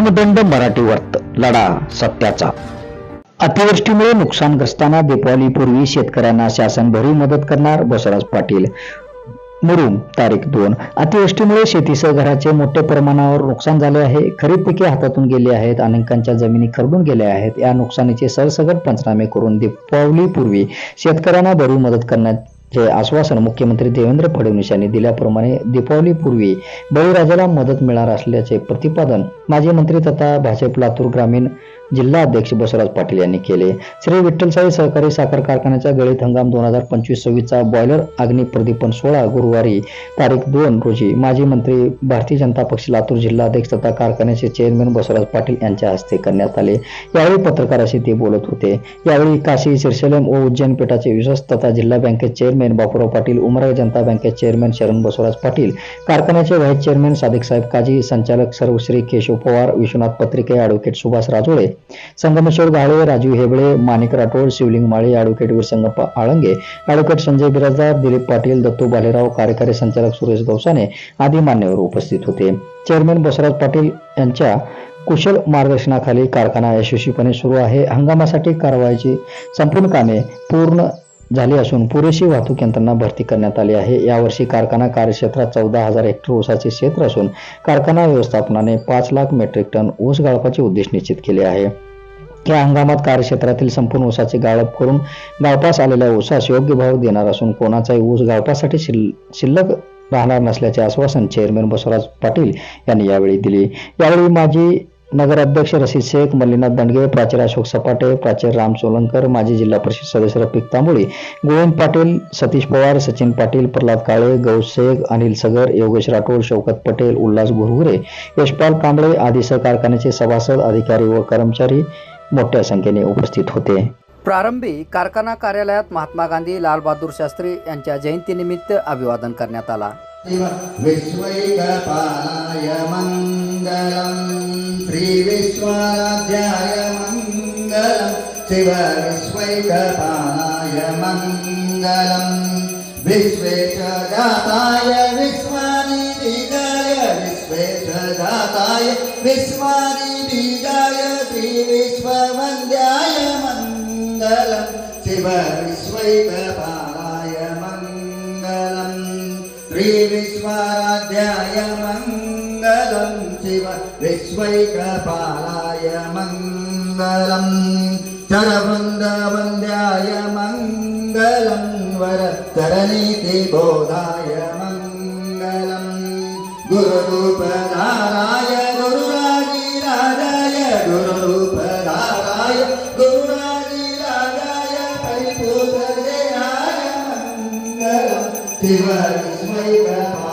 दंड मराठी वर्त लढा सत्याचा. अतिवृष्टीमुळे नुकसानग्रस्तांना दीपावलीपूर्वी शेतकऱ्यांना शासन भरीव मदत करणार बसवराज पाटील. मुरुम तारीख दोन. अतिवृष्टीमुळे शेतीसह घराचे मोठ्या प्रमाणावर नुकसान झाले आहे. खरीप पिके हातातून गेली आहेत. अनेकांच्या जमिनी खरडून गेल्या आहेत. या नुकसानीचे सरसगट पंचनामे करून दीपावलीपूर्वी शेतकऱ्यांना भरीव मदत करण्यात करण्याचे आश्वासन मुख्यमंत्री देवेंद्र फडणवीस यांनी दिल्याप्रमाणे दीपावलीपूर्वी बळीराजाला मदत मिळणार असल्याचे प्रतिपादन माजी मंत्री तथा भाजप लातूर ग्रामीण जिल्हा अध्यक्ष बसवराज पाटील यांनी केले. श्री विठ्ठलसाई सहकारी साखर कारखान्याचा गळीत हंगाम दोन हजार पंचवीस सव्वीसचा बॉयलर अग्नी प्रदीपन सोहळा गुरुवारी तारीख दोन रोजी माजी मंत्री भारतीय जनता पक्ष लातूर जिल्हा अध्यक्ष तथा कारखान्याचे चेअरमॅन बसवराज पाटील यांच्या हस्ते करण्यात आले. यावेळी पत्रकाराशी ते बोलत होते. यावेळी काशी सिरशलम व उज्जैन पेठाचे विश्वस्त तथा जिल्हा बँकेचे चेअरमॅन बापूराव पाटील उमराई जनता बँकेचे चेअरमॅन शरण बसवराज पाटील कारखान्याचे व्हाईस चेअरमॅन सादिक साहेब काजी संचालक सर्वश्री Keshav Pawar Vishwanath Patrike advocate Subhash Rajole Sangmeshwar Gale Raju Heble Manik Rathod Shivling Mali advocate Veersangappa Alange advocate Sanjay Birajdar Dilip Patil Dattu Balerao कार्यकारी संचालक सुरेश गवसाने आदी मान्यवर उपस्थित होते. चेअरमॅन बसवराज पाटील यांच्या कुशल मार्गदर्शनाखाली कारखाना यशस्वीपणे सुरू आहे. हंगामासाठी कारवाईची संपूर्ण कामे पूर्ण झाली असून पुरेशी वाहतूक यंत्रणा भरती करण्यात आली आहे. यावर्षी कारखाना कार्यक्षेत्रात चौदा हजार हेक्टर ऊसाचे क्षेत्र असून कारखाना व्यवस्थापनाने पाच लाख मेट्रिक टन ऊस गाळपाचे उद्देश निश्चित केले आहे. या हंगामात कार्यक्षेत्रातील संपूर्ण ऊसाचे गाळप करून गाळपास आलेल्या ऊसास योग्य भाव देणार असून कोणाचाही ऊस गाळपासाठी शिल शिल्लक राहणार नसल्याचे आश्वासन चेअरमॅन बसवराज पाटील यांनी यावेळी दिले. यावेळी माजी नगराध्यक्ष रशीद शेख मल्लीनाथ दंडगे प्राचार्य अशोक सपाटे प्राचार्य राम सोलंकर माजी जिल्हा परिषद सदस्य रफिक तांबोळी गोविंद पाटील सतीश पवार सचिन पाटील प्रल्हाद काळे गौस शेख अनिल सगर योगेश राठोड शौकत पटेल उल्हास गुरगुरे यशपाल कांबळे आदी सहकारखान्याचे सभासद अधिकारी व कर्मचारी मोठ्या संख्येने उपस्थित होते. प्रारंभी कारखाना कार्यालयात महात्मा गांधी लालबहादूर शास्त्री यांच्या जयंतीनिमित्त अभिवादन करण्यात आला. विश्वैकपालाय मङ्गलम् श्रीविश्वाराध्याय मङ्गलम् शिव विश्वैकपालाय मङ्गलम् विश्वेशजाताय विश्वानिबीजाय विश्वेशजाताय विश्वानिबीजाय श्रीविश्ववन्द्याय मङ्गलम् शिव विश्वैकपालाय मङ्गलम् श्रीविश्वाराध्याय मङ्गलं शिव विश्वैकपालाय मङ्गलम् चरवृन्दवन्द्याय मङ्गलं वरचरनीतिबोधाय मङ्गलम् गुरुरूपधाराय गुरुराजीराजाय गुरुरूपधाराय गुरुराजीराजाय परिपूतदेहाय मङ्गलम् शिव विश्वैकपालाय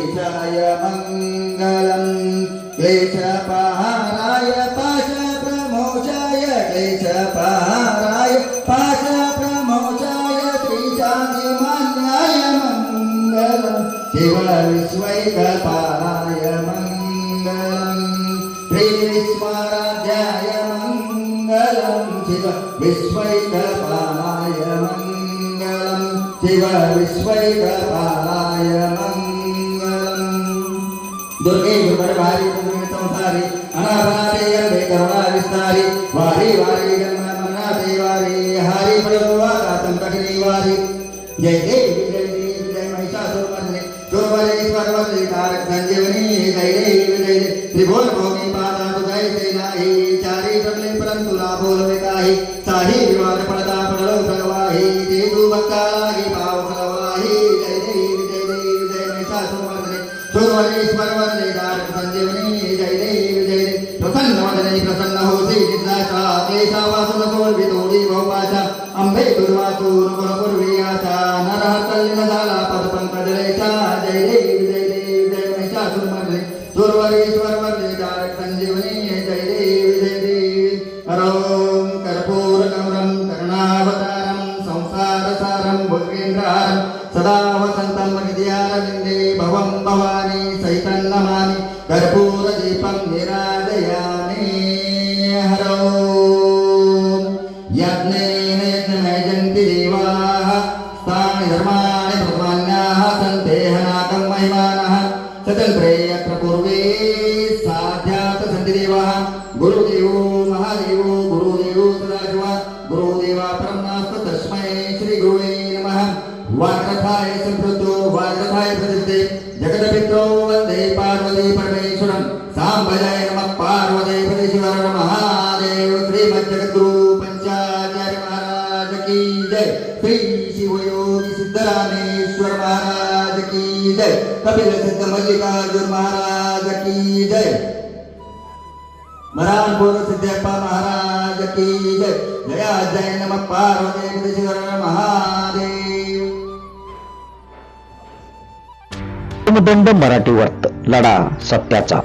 काशीनाथेशाय मङ्गलम् क्लेशपहाराय पाशप्रमोचाय क्लेशपहाराय पाशप्रमोचाय श्रीशान्तिमान्याय मङ्गलम् शिव विश्वैकपालाय मङ्गलम् श्रीविश्वाराध्याय मङ्गलं शिव विश्वैकपालाय मङ्गलं शिव विश्वैकपालाय मङ्गलम् దుర్గే దుర్బడి వారి సంసారి అనాథాదేయే కరుణా విస్తారి వారి వారి జన్మన్నాదే వారి హరి పడువారా సంపకని వారి జయ జయ విజయ విజయ మహిషాసురమర్దిని దుర్బలి సర్వది జయ జయ జయ జయ జయ జయ सुरवरेश्वर वंदे तारक संजीवनी जय देवी जय देवी प्रसन्न वदने प्रसन्न होसी निद्राचा क्लेशा वासुन सोडवी तोडी बहुपाशा। अंबे दुर्वातूर गुणपूर्वी आशा पूर्वे साध्यात् सन्ति देवाः गुरुदेवो महादेवो गुरुदेवो सदाशिवः। गुरुदेवा ब्रह्मास्त्र तस्मै श्रीगुरुवे नमः। वाग्रथाय संप्रतो वाग्रथाय प्रतिष्ठे श्री शिवयोगी सिद्धरामेश्वर महाराज की जय। कपिल सिद्ध मल्लिकार्जुन महाराज की जय। मरानपुर सिद्धप्पा महाराज की जय जया जय नम पार्वती महादेव। दंड मराठी वर्त लढा सत्याचा।